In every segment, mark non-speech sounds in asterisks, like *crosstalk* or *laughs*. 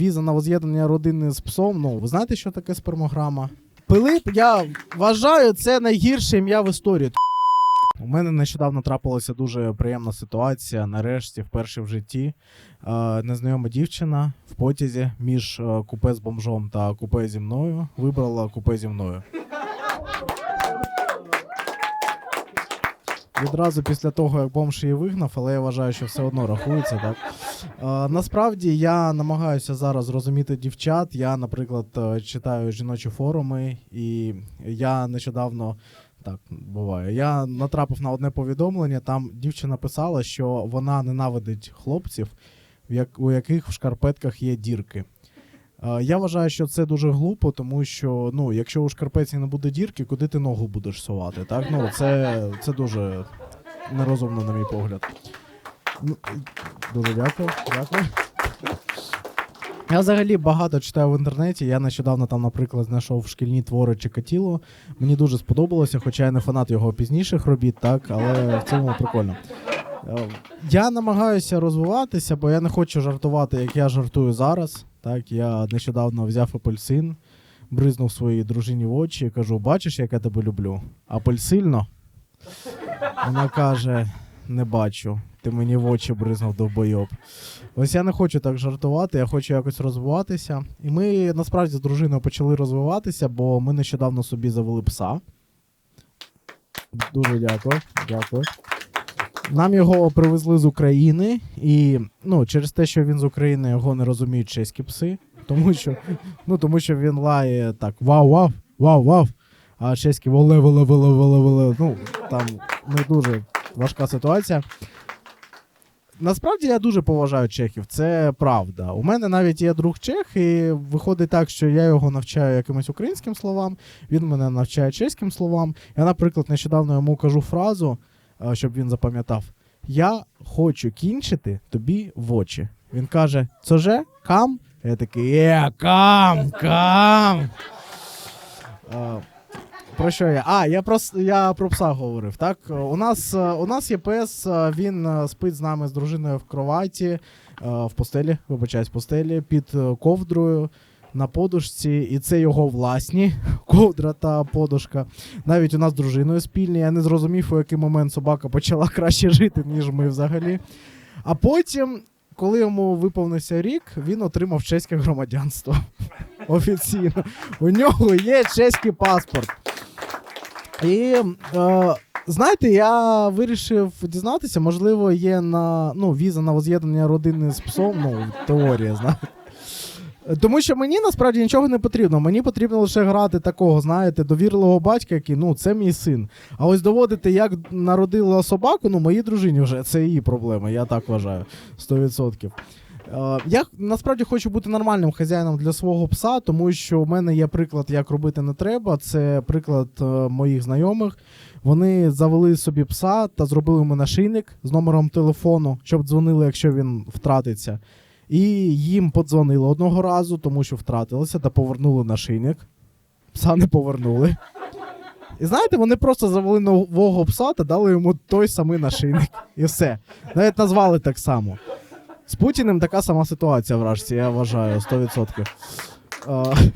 Віза на воз'єднання родини з псом. Ну, ви знаєте, що таке спермограма? Пилип, я вважаю, це найгірше ім'я в історії. У мене нещодавно трапилася дуже приємна ситуація. Нарешті, вперше в житті, е, незнайома дівчина в потязі між е, купе з бомжом та купе зі мною вибрала купе зі мною. Відразу після того, як бомж її вигнав, але я вважаю, що все одно рахується, так? Е, насправді я намагаюся зараз зрозуміти дівчат. Я, наприклад, е, читаю жіночі форуми, і я нещодавно. Так, буває. Я натрапив на одне повідомлення. Там дівчина писала, що вона ненавидить хлопців, у яких в шкарпетках є дірки. Я вважаю, що це дуже глупо, тому що ну, якщо у шкарпетці не буде дірки, куди ти ногу будеш сувати? Так? Ну, це, це дуже нерозумно, на мій погляд. Ну, дуже дякую. дякую. Я взагалі багато читаю в інтернеті. Я нещодавно там, наприклад, знайшов шкільні твори Чикатіло. Мені дуже сподобалося, хоча я не фанат його пізніших робіт, так, але в цілому прикольно. Е, Я намагаюся розвиватися, бо я не хочу жартувати, як я жартую зараз. Так, я нещодавно взяв апельсин, бризнув своїй дружині в очі і кажу: бачиш, як я тебе люблю? Апельсильно? Вона каже: не бачу. Ти мені в очі бризнув довбойоб. Ось я не хочу так жартувати, я хочу якось розвиватися. І ми насправді з дружиною почали розвиватися, бо ми нещодавно собі завели пса. Дуже дякую. Дякую. Нам його привезли з України, і ну, через те, що він з України, його не розуміють чеські пси. Тому що, ну, тому що він лає так вау-вау, вау-вау. А чеські воле воле воле воле воле Ну, там не дуже важка ситуація. Насправді я дуже поважаю чехів, це правда. У мене навіть є друг чех, і виходить так, що я його навчаю якимось українським словам, він мене навчає чеським словам. Я, наприклад, нещодавно йому кажу фразу, щоб він запам'ятав: Я хочу кінчити тобі в очі. Він каже: Це же кам? Я такий, е, кам, кам. Е, Про що я? А, я про, я про пса говорив. Так? Е, У нас, е, у нас є пес, е, він е, спить з нами з дружиною в кроваті, е, в постелі, вибачаюсь, в постелі, під е, ковдрою. На подушці, і це його власні *laughs* ковдра та подушка. Навіть у нас з дружиною спільні. Я не зрозумів, у який момент собака почала *laughs* краще жити, ніж ми взагалі. А потім, коли йому виповнився рік, він отримав чеське громадянство. *laughs* Офіційно. У нього є чеський паспорт. І е, знаєте, я вирішив дізнатися, можливо, є на ну, віза на воз'єднання родини з псом, ну, теорія, знаєте. Тому що мені насправді нічого не потрібно. Мені потрібно лише грати такого, знаєте, довірливого батька, який ну це мій син. А ось доводити, як народила собаку, ну моїй дружині вже це її проблема, я так вважаю. 100%. Е, Я насправді хочу бути нормальним хазяїном для свого пса, тому що в мене є приклад, як робити не треба. Це приклад е, моїх знайомих. Вони завели собі пса та зробили йому нашийник з номером телефону, щоб дзвонили, якщо він втратиться. І їм подзвонили одного разу, тому що втратилися, та повернули нашийник. Пса не повернули. І знаєте, вони просто завели нового пса та дали йому той самий нашийник. І все. Навіть назвали так само. З Путіним така сама ситуація вражці, я вважаю, 100%. Е,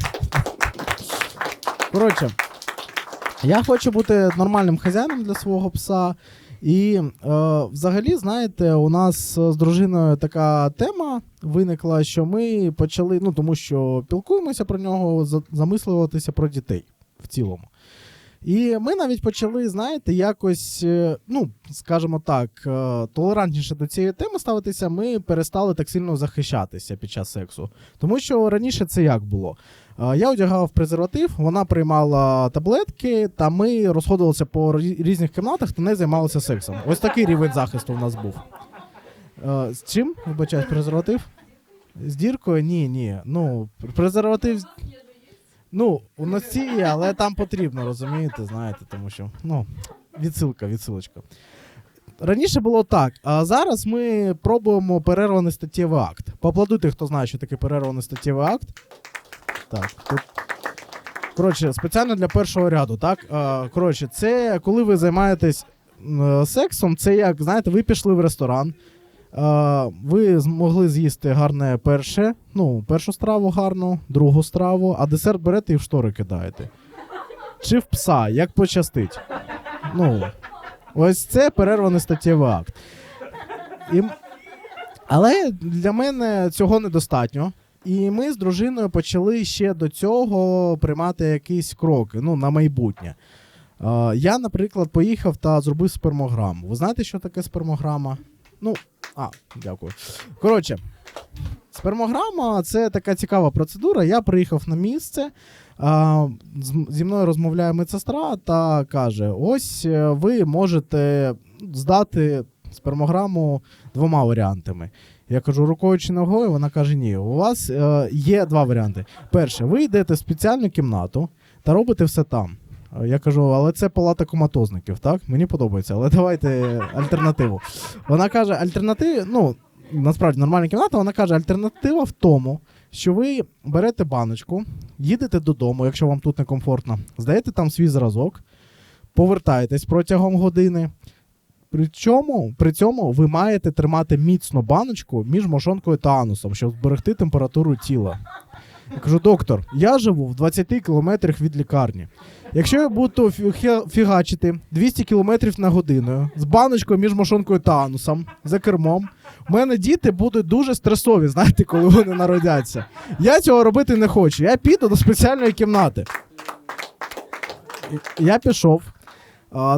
Коротше, я хочу бути нормальним хазяїном для свого пса. І е, взагалі, знаєте, у нас з дружиною така тема виникла, що ми почали, ну тому що пілкуємося про нього, замислюватися про дітей в цілому. І ми навіть почали, знаєте, якось, е, ну, скажімо так, е, толерантніше до цієї теми ставитися. Ми перестали так сильно захищатися під час сексу. Тому що раніше це як було? Я одягав презерватив, вона приймала таблетки, та ми розходилися по різних кімнатах та не займалися сексом. Ось такий рівень захисту в нас був. З чим? Вибачаюсь, презерватив? З діркою? Ні, ні. Ну, презерватив. Ну, у носі є, але там потрібно, розумієте, знаєте, тому що. Ну, відсилка, відсилочка. Раніше було так, а зараз ми пробуємо перерваний статтєвий акт. Поаплодуйте, хто знає, що таке перерваний статтєвий акт. Так, тут. Коротше, спеціально для першого ряду, так? Е, Коротше, це коли ви займаєтесь сексом, це як, знаєте, ви пішли в ресторан, е, ви змогли з'їсти гарне перше, ну, першу страву гарну, другу страву, а десерт берете і в штори кидаєте. Чи в пса, як пощастить. Ну, ось це перерваний статтєвий акт. І... Але для мене цього недостатньо. І ми з дружиною почали ще до цього приймати якісь кроки ну, на майбутнє. Я, наприклад, поїхав та зробив спермограму. Ви знаєте, що таке спермограма? Ну, а, дякую. Коротше, спермограма це така цікава процедура. Я приїхав на місце. Зі мною розмовляє медсестра та каже: ось е, ви можете здати спермограму двома варіантами. Я кажу, рукою чи ногою. Вона каже: ні, у вас е, є два варіанти. Перше, ви йдете в спеціальну кімнату та робите все там. Е, Я кажу, але це палата коматозників, так? Мені подобається, але давайте альтернативу. Вона каже, альтернатива, ну, насправді нормальна кімната, вона каже, альтернатива в тому, що ви берете баночку, їдете додому, якщо вам тут некомфортно, здаєте там свій зразок, повертаєтесь протягом години. При чому, при цьому ви маєте тримати міцно баночку між мошонкою та анусом, щоб зберегти температуру тіла. Я кажу, доктор, я живу в 20 кілометрах від лікарні. Якщо я буду фігачити 200 кілометрів на годину з баночкою між мошонкою та анусом за кермом, у мене діти будуть дуже стресові, знаєте, коли вони народяться. Я цього робити не хочу. Я піду до спеціальної кімнати. Я пішов.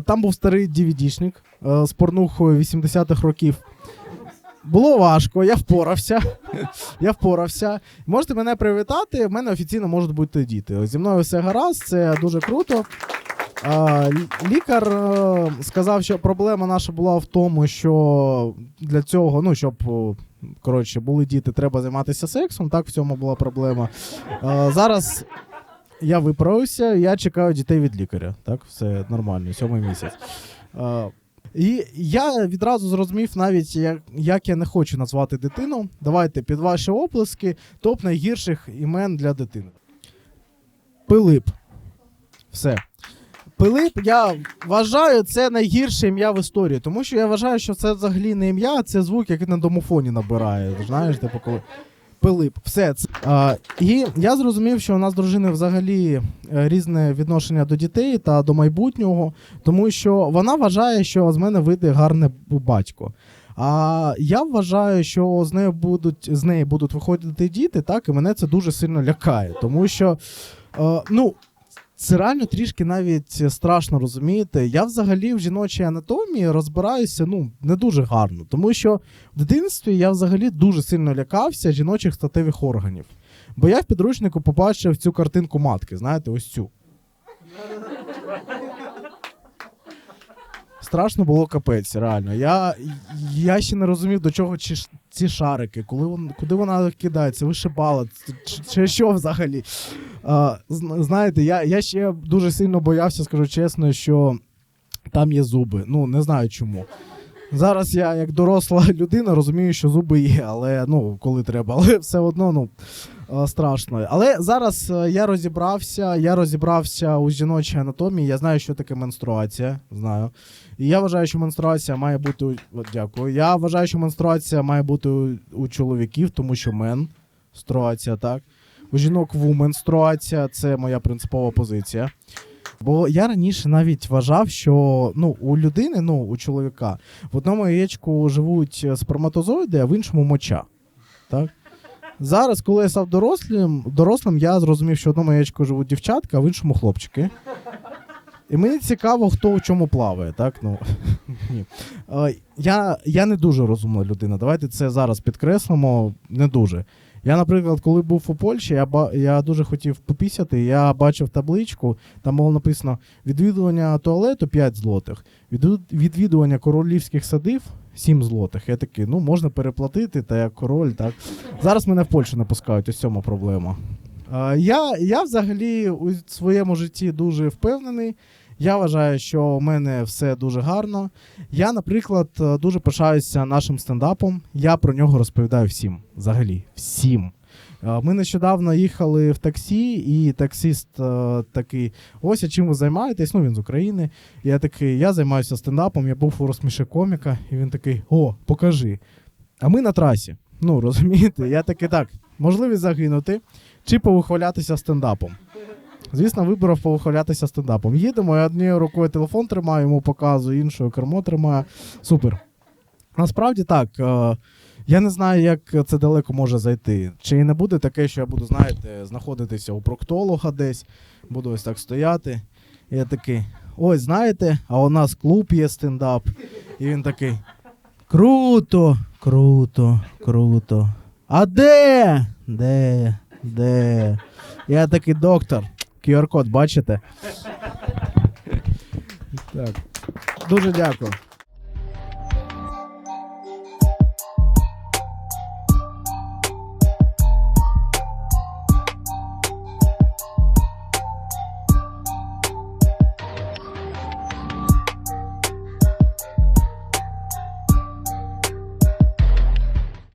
Там був старий DVD-шник з порнухою 80-х років. Було важко, я впорався. я впорався. Можете мене привітати, в мене офіційно можуть бути діти. Зі мною все гаразд, це дуже круто. Лікар е, сказав, що проблема наша була в тому, що для цього, ну, щоб коротше, були діти, треба займатися сексом. Так, в цьому була проблема. Зараз я виправився, я чекаю дітей від лікаря. Так, все нормально, сьомий місяць. І я відразу зрозумів навіть, як, як я не хочу назвати дитину. Давайте під ваші оплески топ найгірших імен для дитини. Пилип. Все. Пилип, я вважаю, це найгірше ім'я в історії, тому що я вважаю, що це взагалі не ім'я, а це звук, який на домофоні набирає. Знаєш, типу, коли. Пилип, все це. А, і я зрозумів, що у нас дружини взагалі е, різне відношення до дітей та до майбутнього, тому що вона вважає, що з мене вийде гарне батько. А я вважаю, що з нею будуть з неї будуть виходити діти, так, і мене це дуже сильно лякає, тому що е, ну. Це реально трішки навіть страшно розумієте. Я взагалі в жіночій анатомії розбираюся ну не дуже гарно, тому що в дитинстві я взагалі дуже сильно лякався жіночих статевих органів. Бо я в підручнику побачив цю картинку матки, знаєте, ось цю. Страшно було капець, реально. Я, я ще не розумів, до чого чи, ці шарики, коли вон, куди вона кидається, вишибала, чи, чи що взагалі. А, знаєте, я, я ще дуже сильно боявся, скажу чесно, що там є зуби. Ну, не знаю чому. Зараз я, як доросла *laughs* людина, розумію, що зуби є, але ну, коли треба, але *laughs* все одно ну, е, страшно. Але зараз е, я розібрався, я розібрався у жіночій анатомії, я знаю, що таке менструація. Знаю. І я вважаю, що менструація має бути. От, дякую. Я вважаю, що менструація має бути у, у чоловіків, тому що менструація, так. У жінок вуменструація це моя принципова позиція. Бо я раніше навіть вважав, що ну, у людини, ну, у чоловіка, в одному яєчку живуть сперматозоїди, а в іншому моча. Так? Зараз, коли я став дорослим, дорослим, я зрозумів, що в одному яєчку живуть дівчатка, а в іншому хлопчики. І мені цікаво, хто в чому плаває, так? Ну, *laughs* ні. Е, я, я не дуже розумна людина. Давайте це зараз підкреслимо. Не дуже. Я, наприклад, коли був у Польщі, я, я дуже хотів попісяти, я бачив табличку, там було написано відвідування туалету 5 злотих, відвідування королівських садів 7 злотих. Я такий, ну можна переплатити, та як король, так. Зараз мене в Польщу не пускають, ось цьому проблема. Я, я взагалі у своєму житті дуже впевнений. Я вважаю, що у мене все дуже гарно. Я, наприклад, е, дуже пишаюся нашим стендапом. Я про нього розповідаю всім. Взагалі, всім. Е, Ми нещодавно їхали в таксі, і таксист е, такий: ось а чим ви займаєтесь? Ну, він з України. Я такий, я займаюся стендапом, я був у розсміши коміка, і він такий: О, покажи. А ми на трасі. Ну, розумієте, я таки так. Можливість загинути чи повихвалятися стендапом. Звісно, вибрав повихвалятися стендапом. Їдемо, я однією рукою телефон тримаю, йому показую, іншою кермо тримаю. Супер. Насправді так. Е, я не знаю, як це далеко може зайти. Чи не буде таке, що я буду, знаєте, знаходитися у проктолога десь, буду ось так стояти. І я такий, ой, знаєте, а у нас клуб є стендап. І він такий. Круто, круто, круто. А де? Де? Де? Я такий доктор. QR-код, бачите? Так. Дуже дякую.